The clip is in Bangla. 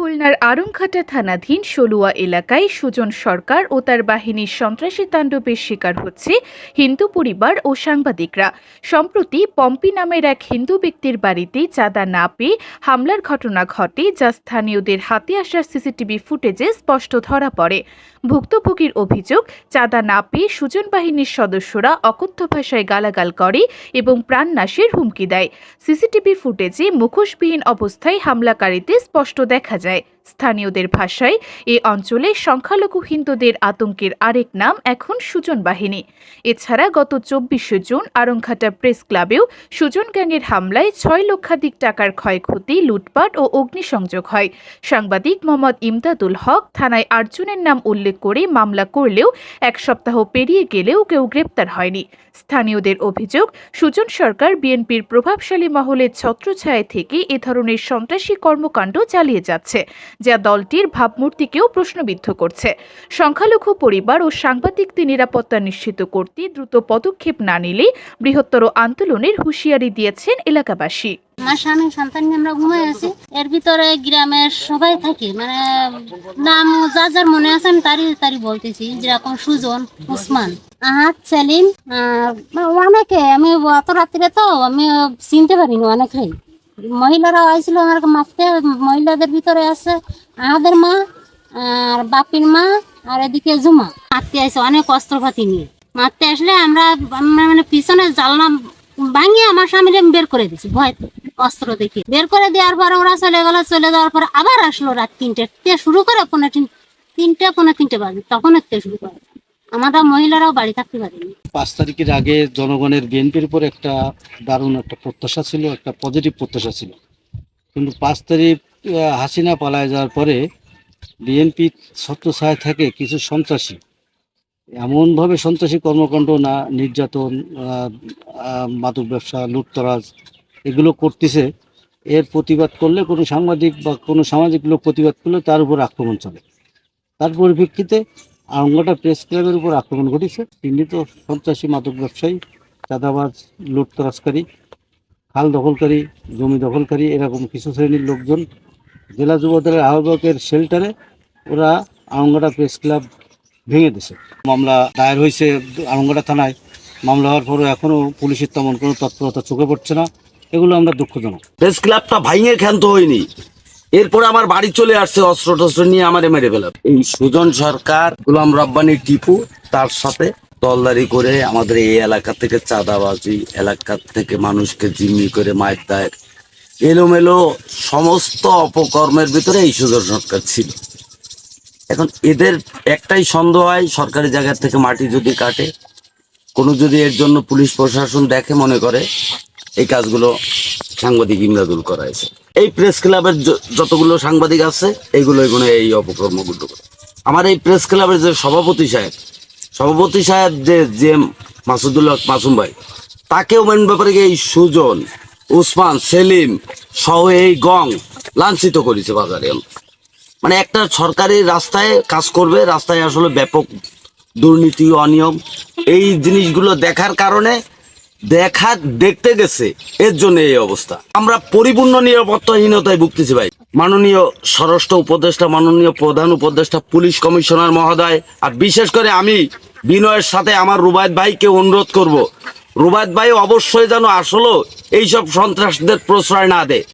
খুলনার আরংঘাটা থানাধীন সলুয়া এলাকায় সুজন সরকার ও তার বাহিনীর সন্ত্রাসী তাণ্ডবের শিকার হচ্ছে হিন্দু পরিবার ও সাংবাদিকরা। সম্প্রতি পম্পি নামের এক হিন্দু ব্যক্তির বাড়িতে চাঁদা না পেয়ে হামলার ঘটনা ঘটে যা স্থানীয়দের হাতে আসা সিসিটিভি ফুটেজে স্পষ্ট ধরা পড়ে। ভুক্তভোগীর অভিযোগ, চাঁদা না পেয়ে সুজন বাহিনীর সদস্যরা অকথ্য ভাষায় গালাগাল করে এবং প্রাণনাশের হুমকি দেয়। সিসিটিভি ফুটেজে মুখোশবিহীন অবস্থায় হামলাকারীতে স্পষ্ট দেখা যায়। right? স্থানীয়দের ভাষায়, এ অঞ্চলে সংখ্যালঘু হিন্দুদের আতঙ্কের আরেক নাম এখন সুজন বাহিনী। এছাড়া গত চব্বিশে জুন আরংঘাটা প্রেস ক্লাবেও সুজন গ্যাংয়ের হামলায় ছয় লক্ষাধিক টাকার ক্ষয়ক্ষতি, লুটপাট ও অগ্নিসংযোগ হয়। সাংবাদিক মোহাম্মদ ইমদাদুল হক থানায় আটজনের নাম উল্লেখ করে মামলা করলেও এক সপ্তাহ পেরিয়ে গেলেও কেউ গ্রেপ্তার হয়নি। স্থানীয়দের অভিযোগ, সুজন সরকার বিএনপির প্রভাবশালী মহলের ছত্রছায়া থেকে এ ধরনের সন্ত্রাসী কর্মকাণ্ড চালিয়ে যাচ্ছে। যা দলটির ভাবমূর্তিকেও প্রশ্নবিদ্ধ করছে। সংখ্যালঘু পরিবার ও সাংবাদিকদের নিরাপত্তা নিশ্চিত করতে দ্রুত পদক্ষেপ না নিলে বৃহত্তর আন্দোলনের হুঁশিয়ারি দিয়েছেন এলাকাবাসী। আমার সন্তান আমরা ঘুমাই আছি। এর ভিতরে গ্রামের সবাই থাকি। মানে নাম যার যার মনে আছে, আমি তারই তারই বলতেছি। যেরকম সুজন, উসমান অনেকে, আমি অত রাত্রে তো আমি চিনতে পারিনি, অনেকেই। মহিলারা আইছিল আমার মারতে। মহিলাদের ভিতরে আছে আমাদের মা, আর বাপির মা, আর এদিকে জুমা। মারতে আসে অনেক অস্ত্রপাতি নিয়ে। মারতে আসলে আমরা মানে পিছনে জালনা ভাঙিয়ে আমার স্বামীরে বের করে দিছি ভয় অস্ত্র দেখে। বের করে দেওয়ার পর ওরা চলে গেল, চলে যাওয়ার পর আবার আসলো রাত তিনটে। শুরু করে পনেরো তিন, তিনটে পনেরো তিনটে বাজে তখন শুরু করে। আমরা মহিলারাও বাড়ি থাকতে পারিনি। পাঁচ তারিখের আগে জনগণের বিএনপির উপর একটা দারুণ একটা প্রত্যাশা ছিল, একটা পজিটিভ প্রত্যাশা ছিল। কিন্তু পাঁচ তারিখ হাসিনা পালায় যাওয়ার পরে বিএনপি ছত্রছায় থাকে কিছু সন্ত্রাসী, এমনভাবে সন্ত্রাসী কর্মকাণ্ড না, নির্যাতন মাদক ব্যবসা, লুটতরাজ, এগুলো করতেছে, এর প্রতিবাদ করলে কোনো সাংবাদিক বা কোনো সামাজিক লোক প্রতিবাদ করলে তার উপর আক্রমণ চলে। তার পরিপ্রেক্ষিতে আরঙ্গাটা প্রেস ক্লাবের উপর আক্রমণ ঘটেছে। তিনি তো সন্ত্রাসী মাদক ব্যবসায়ী, চাঁদাবাজ লুটতরাজকারী খাল দখলকারী, জমি দখলকারী এরকম কিছু শ্রেণির লোকজন জেলা যুব দলের আহ্বায়কের শেল্টারে ওরা আরঙ্গাটা প্রেস ক্লাব ভেঙে দিছে। মামলা দায়ের হয়েছে আরঙ্গাটা থানায়। মামলা হওয়ার পরও এখনও পুলিশের তেমন কোনো তৎপরতা চোখে পড়ছে না। এগুলো আমরা দুঃখজনক। প্রেস ক্লাবটা ভাঙে ক্ষান্ত হয়নি। এরপরে আমার বাড়ি চলে আসছে অস্ত্র টস্ত্র নিয়ে আমারে মেরে ফেলার। এই সুজন সরকার, গোলাম রব্বানি টিপু, তার সাথে তলদারি করে আমাদের এই এলাকা থেকে চাঁদাবাজি, এলাকা থেকে মানুষকে জিম্মি করে মায়ের দায়ের। এলোমেলো সমস্ত অপকর্মের ভিতরে এই সুজন সরকার ছিল। এখন এদের একটাই সন্দেহ হয়, সরকারি জায়গা থেকে মাটি যদি কাটে, কোনো যদি এর জন্য পুলিশ প্রশাসন দেখে মনে করে, এই কাজগুলো সাংবাদিক ইমদাদুল করাইছে। এই প্রেস ক্লাবের যতগুলো সাংবাদিক আছে এইগুলো এগুলো এই অপকর্মগুলো করে। আমার এই প্রেস ক্লাবের যে সভাপতি সাহেব সভাপতি সাহেব যে যে মাসুদুল্লাহ মাসুম ভাই, তাকেও মেন ব্যাপারে এই সুজন, উসমান, সেলিম সহ এই গং লাঞ্ছিত করেছে বাজারে। মানে একটা সরকারি রাস্তায় কাজ করবে, রাস্তায় আসলে ব্যাপক দুর্নীতি, অনিয়ম, এই জিনিসগুলো দেখার কারণে দেখা দেখতে গেছে, এর জন্য এই অবস্থা। আমরা পরিপূর্ণ নিরাপত্তাহীনতায় ভুগতেছি ভাই। মাননীয় স্বরাষ্ট্র উপদেষ্টা, মাননীয় প্রধান উপদেষ্টা, পুলিশ কমিশনার মহোদয়, আর বিশেষ করে আমি বিনয়ের সাথে আমার রুবায়ত ভাইকে অনুরোধ করব। রুবায়ত ভাই অবশ্যই যেন আসলেও এইসব সন্ত্রাসদের প্রশ্রয় না দেয়।